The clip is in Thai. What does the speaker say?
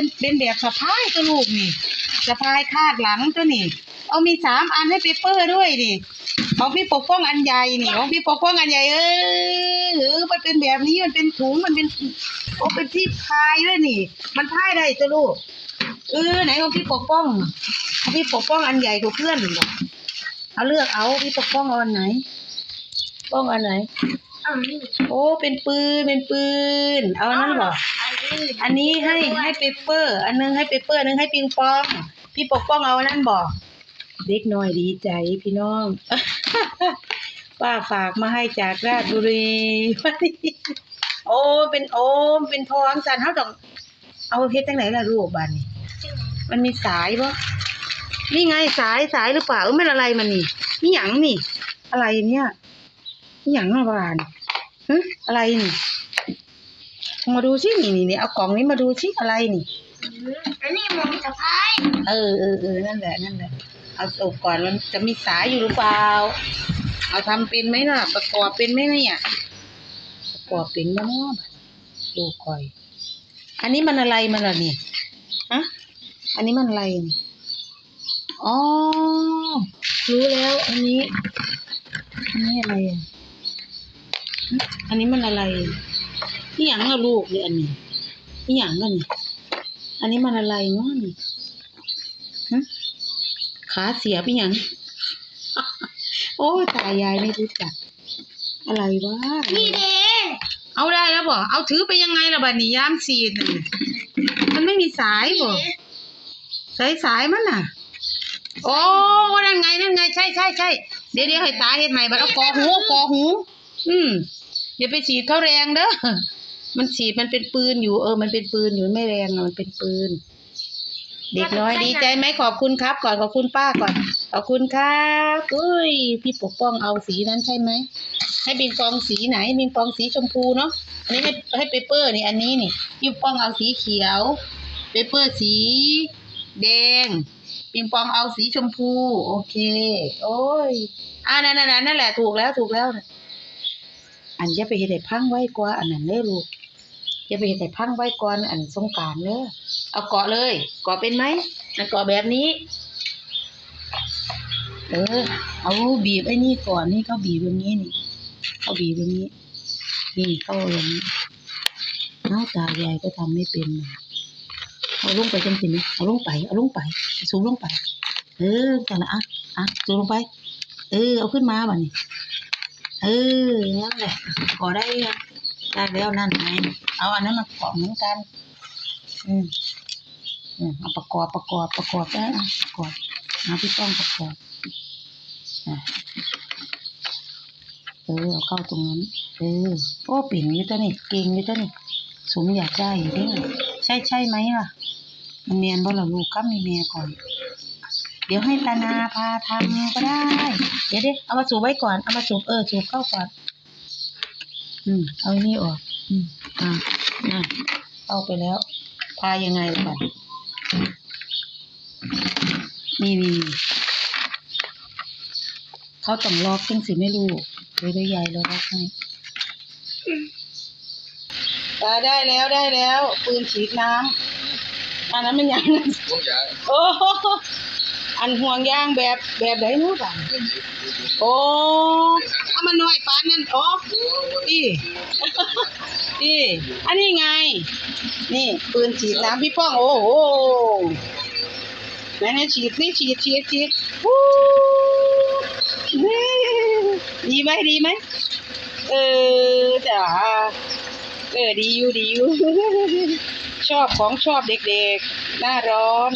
เป็นเป็นแบบสะพายตัวลูกนี่สะพายคาดหลังตัวนี่ เอามีสามอันให้เปเปอร์ด้วยนี่ของพี่ปกป้องอันใหญ่นี่ของพี่ปกป้องอันใหญ่เออเออมันเป็นแบบนี้มันเป็นถุงมันเป็นโอ้เป็นที่พายด้วยนี่ มันพายได้ตัวลูกเออไหนของพี่ปกป้องของพี่ปกป้องอันใหญ่กว่าเพื่อนบอกเอาเลือกเอาพี่ปกป้องเอาอันไหน ป้องอันไหนเอานี่โอ้เป็นปืนเป็นปืน เอาอันนั้นเหรอ อันนี้ให้ให้เปเปอร์ อันนึงให้เปเปอร์อันนึงให้ปิงปอง พี่ปกป้องเอาอันนั้นบอก เด็กน้อยดีใจพี่น้อง ป้าฝากมาให้จากราชบุรีโอ้เป็นโอมเป็นทองสันเขาต้องเอาเพชรตั้งไหนล่ะลูกบานนี่มันมีสายปะนี่ไงสายสายหรือเปล่าเออไม่อะไรมันนี่นี่หยังนี่ อะไรเนี่ยนี่หยังมาบานฮึอะไรนี่ มาดูสินี่นี่นี่เอากล่องนี้มาดูสิอะไรนี่อันนี้หมองสะพายเออเออเออนั่นแหละนั่นแหละเอาโอบก่อนมันจะมีสายอยู่หรือเปล่าเอาทำเป็นไหมล่ะ ประกอบเป็นไหมเนี่ยประกอบเป็นบ้างดูคอย อันนี้มันอะไรมันล่ะนี่ฮะอันนี้มันอะไรนี่อ๋อรู้แล้วอันนี้อันนี้อะไรอะหึอันนี้มันอะไร นี่หยังอะลูกเนี่ยอันนี้นี่หยังอะนี่อันนี้มันอะไรเนาะนี่ฮะขาเสียไปหยังโอ้ยตายายไม่รู้จัก อะไรวะนี่เด้เอาได้แล้วบ่เอาถือไปยังไงล่ะบัดนี้ยามสีดน่ะมันไม่มีสายบ่สายสายมันน่ะ โอ้นั่นไงนั่นไงใช่ใช่ใช่เดี๋ยวเดี๋ยวให้ตาเฮ็ดใหม่บัดเอากอหูกอหู อืมอย่าไปฉีดเขาแรงเด้อ มันฉีดมันเป็นปืนอยู่ เออ มันเป็นปืนอยู่ไม่แรงอะมันเป็นปืน เด็กน้อยดีใจไหมขอบคุณครับ ก่อนขอบคุณป้าก่อน ขอบคุณครับอุ้ยพี่ปกป้องเอาสีนั้นใช่ไหมให้บิงปองสีไหนบิงปองสีชมพูเนาะอันนี้ให้ให้เปเปอร์นี่อันนี้นี่พี่ปกป้องเอาสีเขียวเปเปอร์สี แดงปิงปองเอาสีชมพู โอเค โอ้ยอ่านั่นนั่นนั่นแหละถูกแล้วถูกแล้ว อันอย่าไปเฮ็ดให้พังไว้กว่า อันนั้นเด้อลูก อย่าไปเฮ็ดให้พังไว้ก่อนอันสงการเด้อเอาเกาะเลยเกาะเป็นไหมอันเกาะแบบนี้ เออ เอาบีบไอ้นี่ก่อนนี่เขาบีบแบบนี้นี่เขาบีบแบบนี้ นี่เขาอย่างนี้น้าตายายก็ทำไม่เป็นเอาลงไปจังสินะเอาลงไปเอาลงไปสูงลงไป เออแต่ละอะอะสูงลงไป เออ เอาขึ้นมาบ่นี่เออนั่นแหละก่อได้ได้แล้วนั่นไง เอาอันนั้นมาเกาะเหมือนกัน อืมอืมเอาประกอบประกอบประกอบได้อะประกอบเอาพี่ต้องประกอบเออเอาเข้าตรงนั้น เออโอ้ปิ่นอยู่ตัวนี่เก่งอยู่ตัวนี่สมอยากได้อยู่นี่ใช่ใช่ไหมล่ะมันเมียนบ่ล่ะลูกก็มีเมียก่อน เดี๋ยวให้ตานาพาทำก็ได้ เดี๋ยวเดี๋ยวเอามาสูบไว้ก่อน เอามาสูบเออสูบเข้าก่อน อืม เอาอันนี้ออก อืมอ่าน่ะเข้าไปแล้ว พายังไงก่อนนี่นี่นี่เขาต้องล็อกจังสิไม่รู้เดี๋ยวได้ยายเราล็อกให้ตาได้แล้วได้แล้ว ปืนฉีดน้ำอันนั้นมันยังผมอยากโอ้โหอันห่วงยางแบบแบบไหนนู้นอะโอ้เอามันน้อยปานนั่นโอ้อี อีอันนี้ไง นี่ปืนฉีดน้ำพี่ป้องโอ้โหไหนไหนฉีดนี่ฉีดฉีดฉีดวู้นี่ดีไหมดีไหมเออจ้าเออดีอยู่ดีอยู่ชอบของชอบเด็กๆหน้าร้อน